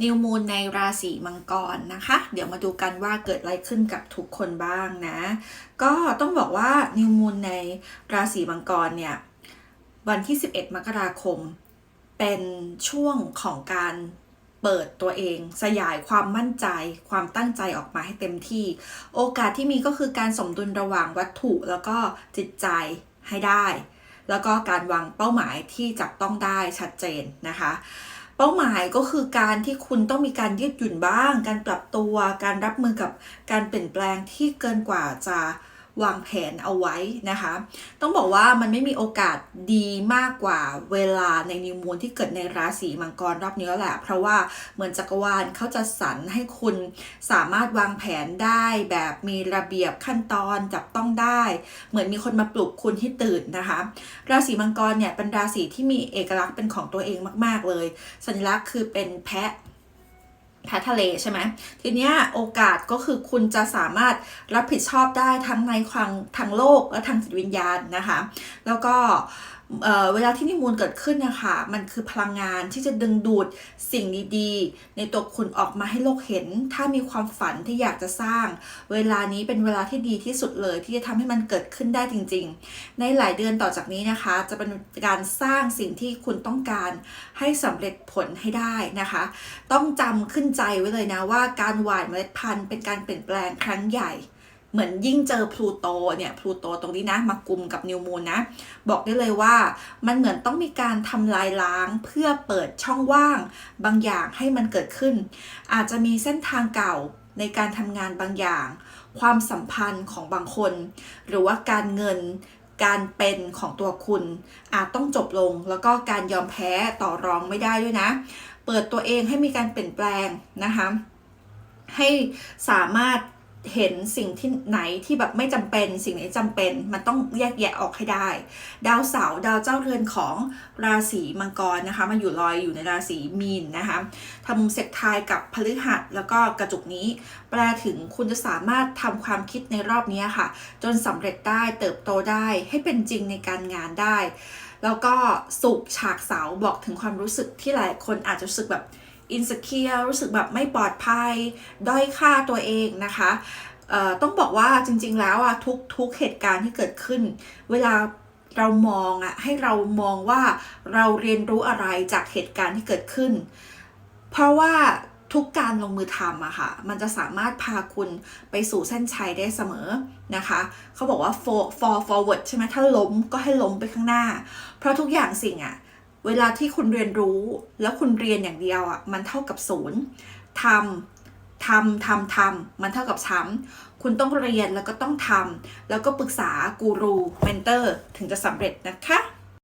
นิวมูนในราศีมังกรนะคะ เดี๋ยวมาดูกันว่าเกิดอะไรขึ้นกับทุกคนบ้างนะ ก็ต้องบอกว่านิวมูนในราศีมังกรเนี่ยวันที่ 11 มกราคม เป็นช่วงของการเปิดตัวเอง สยายความมั่นใจ ความตั้งใจออกมาให้เต็มที่ โอกาสที่มีก็คือการสมดุลระหว่างวัตถุแล้วก็จิตใจให้ได้ แล้วก็การวางเป้าหมายที่จับต้องได้ชัดเจนนะคะ ป้าหมายก็คือการที่คุณต้องมีการยืดหยุ่นบ้าง การปรับตัว การรับมือกับการเปลี่ยนแปลงที่เกินกว่าจะ วางแผนเอาไว้นะคะ ต้องบอกว่ามันไม่มีโอกาสดีมากกว่าเวลาในนิวมูนที่เกิดในราศีมังกรรอบนี้แล้วแหละ เพราะว่าเหมือนจักรวาลเขาจะสรรให้คุณสามารถวางแผนได้แบบมีระเบียบขั้นตอนจับต้องได้ เหมือนมีคนมาปลุกคุณที่ตื่นนะคะ ราศีมังกรเนี่ยเป็นราศีที่มีเอกลักษณ์เป็นของตัวเองมาก ๆ เลย สัญลักษณ์คือเป็นแพะ แพททะเลใช่ไหมทีเนี้ยโอกาสก็คือคุณจะสามารถรับผิดชอบได้ทั้งในความทางโลกและทางจิตวิญญาณนะคะ แล้วก็ เวลาที่นิมูลเกิดขึ้นนะคะมันคือพลังงานที่จะดึงดูดสิ่งดีๆ ในตัวคุณออกมาให้โลกเห็น ถ้ามีความฝันที่อยากจะสร้าง เวลานี้เป็นเวลาที่ดีที่สุดเลย ที่จะทำให้มันเกิดขึ้นได้จริง ๆ ในหลายเดือนต่อจากนี้นะคะ จะเป็นการสร้างสิ่งที่คุณต้องการให้สำเร็จผลให้ได้นะคะ ต้องจำขึ้นใจไว้เลยนะว่าการหว่านเมล็ดพันธุ์เป็นการเปลี่ยนแปลงครั้งใหญ่ เหมือนยิ่งเจอพลูโตเนี่ยพลูโตตรงนี้นะมากุมกับนิวมูนนะ บอกได้เลยว่ามันเหมือนต้องมีการทำลายล้างเพื่อเปิดช่องว่าง บางอย่างให้มันเกิดขึ้น อาจจะมีเส้นทางเก่าในการทำงานบางอย่าง ความสัมพันธ์ของบางคน หรือว่าการเงินการเป็นของตัวคุณ อาจต้องจบลงแล้วก็การยอมแพ้ต่อรองไม่ได้ด้วยนะ เปิดตัวเองให้มีการเปลี่ยนแปลงนะคะให้สามารถ เห็นสิ่งที่ไหนที่แบบไม่จำเป็น สิ่งไหนจำเป็น มันต้องแยกแยะออกให้ได้ ดาวเสาร์ดาวเจ้าเรือนของราศีมังกรนะคะมาอยู่ลอยอยู่ในราศีมีนนะคะทำมุมเซกทายกับพฤหัสแล้วก็กระจุกนี้ แปลถึงคุณจะสามารถทำความคิดในรอบนี้ค่ะ จนสำเร็จได้เติบโตได้ให้เป็นจริงในการงานได้ แล้วก็สุขฉากเสาบอกถึงความรู้สึกที่หลายคนอาจจะรู้สึกแบบอินสเคียรู้สึกแบบไม่ปลอดภัย ด้อยค่าตัวเองนะคะต้องบอกว่าจริง ๆ แล้วอะทุกทุกเหตุการณ์ที่เกิดขึ้น เวลาเรามองอะให้เรามองว่าเราเรียนรู้อะไรจากเหตุการณ์ที่เกิดขึ้น เพราะว่าทุกการลงมือทำอะค่ะ มันจะสามารถพาคุณไปสู่เส้นชัยได้เสมอนะคะ เขาบอกว่า for for forward ใช่ไหมถ้าล้มก็ให้ล้มไปข้างหน้า เพราะทุกอย่างสิ่งอะ เวลาที่คุณเรียนรู้แล้วคุณเรียนอย่างเดียวอะมันเท่ากับศูนย์ทำทำทำทำมันเท่ากับช้ำคุณต้องเรียนแล้วก็ต้องทำแล้วก็ปรึกษากูรูเมนเตอร์ถึงจะสำเร็จนะคะ